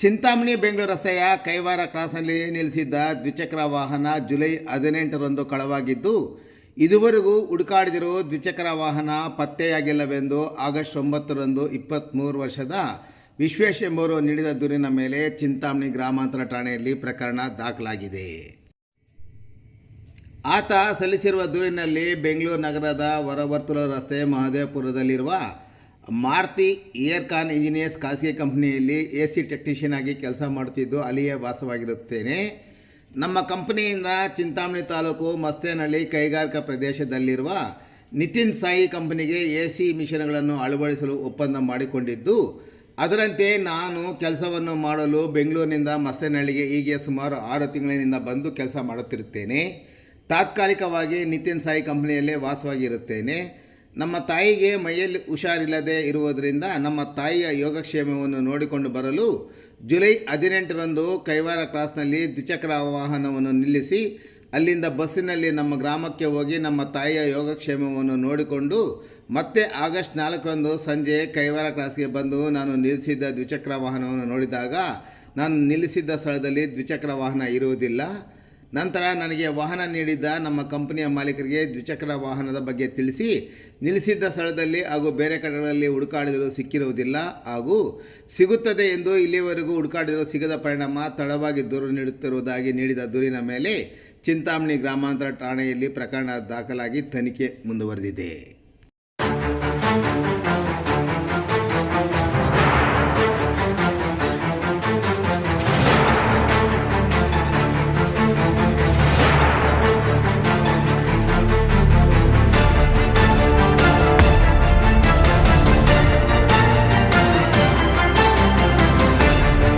ಚಿಂತಾಮಣಿ ಬೆಂಗಳೂರು ರಸ್ತೆಯ ಕೈವಾರ ಕ್ರಾಸ್ನಲ್ಲಿ ನಿಲ್ಲಿಸಿದ್ದ ದ್ವಿಚಕ್ರ ವಾಹನ ಜುಲೈ ಹದಿನೆಂಟರಂದು ಕಳವಾಗಿದ್ದು, ಇದುವರೆಗೂ ಹುಡುಕಾಡಿದಿರೋ ದ್ವಿಚಕ್ರ ವಾಹನ ಪತ್ತೆಯಾಗಿಲ್ಲವೆಂದು ಆಗಸ್ಟ್ ಒಂಬತ್ತರಂದು ಇಪ್ಪತ್ತ್ಮೂರು ವರ್ಷದ ವಿಶ್ವೇಶ್ ಎಂಬುವರು ನೀಡಿದ ದೂರಿನ ಮೇಲೆ ಚಿಂತಾಮಣಿ ಗ್ರಾಮಾಂತರ ಠಾಣೆಯಲ್ಲಿ ಪ್ರಕರಣ ದಾಖಲಾಗಿದೆ. ಆತ ಸಲ್ಲಿಸಿರುವ ದೂರಿನಲ್ಲಿ ಬೆಂಗಳೂರು ನಗರದ ಹೊರವರ್ತುಲ ರಸ್ತೆ ಮಹದೇವಪುರದಲ್ಲಿರುವ ಮಾರುತಿ ಕಾನ್ ಇಂಜಿನಿಯರ್ಸ್ ಖಾಸಗಿ ಕಂಪ್ನಿಯಲ್ಲಿ ಎ ಸಿ ಟೆಕ್ನಿಷಿಯನ್ ಆಗಿ ಕೆಲಸ ಮಾಡುತ್ತಿದ್ದು ಅಲ್ಲಿಯೇ ವಾಸವಾಗಿರುತ್ತೇನೆ. ನಮ್ಮ ಕಂಪನಿಯಿಂದ ಚಿಂತಾಮಣಿ ತಾಲೂಕು ಮಸ್ತೇನಹಳ್ಳಿ ಕೈಗಾರಿಕಾ ಪ್ರದೇಶದಲ್ಲಿರುವ ನಿತಿನ್ ಸಾಯಿ ಕಂಪನಿಗೆ ಎ ಸಿ ಮಿಷನ್ಗಳನ್ನು ಅಳವಡಿಸಲು ಒಪ್ಪಂದ ಮಾಡಿಕೊಂಡಿದ್ದು, ಅದರಂತೆ ನಾನು ಕೆಲಸವನ್ನು ಮಾಡಲು ಬೆಂಗಳೂರಿನಿಂದ ಮಸ್ತೇನಹಳ್ಳಿಗೆ ಹೀಗೆ ಸುಮಾರು ಆರು ತಿಂಗಳಿನಿಂದ ಬಂದು ಕೆಲಸ ಮಾಡುತ್ತಿರುತ್ತೇನೆ. ತಾತ್ಕಾಲಿಕವಾಗಿ ನಿತಿನ್ ಸಾಯಿ ಕಂಪನಿಯಲ್ಲೇ ವಾಸವಾಗಿರುತ್ತೇನೆ. ನಮ್ಮ ತಾಯಿಗೆ ಮೈಯಲ್ಲಿ ಹುಷಾರಿಲ್ಲದೆ ಇರುವುದರಿಂದ ನಮ್ಮ ತಾಯಿಯ ಯೋಗಕ್ಷೇಮವನ್ನು ನೋಡಿಕೊಂಡು ಬರಲು ಜುಲೈ ಹದಿನೆಂಟರಂದು ಕೈವಾರ ಕ್ರಾಸ್ನಲ್ಲಿ ದ್ವಿಚಕ್ರ ವಾಹನವನ್ನು ನಿಲ್ಲಿಸಿ ಅಲ್ಲಿಂದ ಬಸ್ಸಿನಲ್ಲಿ ನಮ್ಮ ಗ್ರಾಮಕ್ಕೆ ಹೋಗಿ ನಮ್ಮ ತಾಯಿಯ ಯೋಗಕ್ಷೇಮವನ್ನು ನೋಡಿಕೊಂಡು ಮತ್ತೆ ಆಗಸ್ಟ್ ನಾಲ್ಕರಂದು ಸಂಜೆ ಕೈವಾರ ಕ್ರಾಸ್ಗೆ ಬಂದು ನಾನು ನಿಲ್ಲಿಸಿದ್ದ ದ್ವಿಚಕ್ರ ವಾಹನವನ್ನು ನೋಡಿದಾಗ ನಾನು ನಿಲ್ಲಿಸಿದ್ದ ಸ್ಥಳದಲ್ಲಿ ದ್ವಿಚಕ್ರ ವಾಹನ ಇರುವುದಿಲ್ಲ. ನಂತರ ನನಗೆ ವಾಹನ ನೀಡಿದ್ದ ನಮ್ಮ ಕಂಪನಿಯ ಮಾಲೀಕರಿಗೆ ದ್ವಿಚಕ್ರ ವಾಹನದ ಬಗ್ಗೆ ತಿಳಿಸಿ, ನಿಲ್ಲಿಸಿದ್ದ ಸ್ಥಳದಲ್ಲಿ ಹಾಗೂ ಬೇರೆ ಕಡೆಗಳಲ್ಲಿ ಹುಡುಕಾಡಿದರೂ ಸಿಕ್ಕಿರುವುದಿಲ್ಲ ಹಾಗೂ ಸಿಗುತ್ತದೆ ಎಂದು ಇಲ್ಲಿವರೆಗೂ ಹುಡುಕಾಡಿದರೂ ಸಿಗದ ಪರಿಣಾಮ ತಡವಾಗಿ ದೂರು ನೀಡುತ್ತಿರುವುದಾಗಿ ನೀಡಿದ ದೂರಿನ ಮೇಲೆ ಚಿಂತಾಮಣಿ ಗ್ರಾಮಾಂತರ ಠಾಣೆಯಲ್ಲಿ ಪ್ರಕರಣ ದಾಖಲಾಗಿ ತನಿಖೆ ಮುಂದುವರೆದಿದೆ.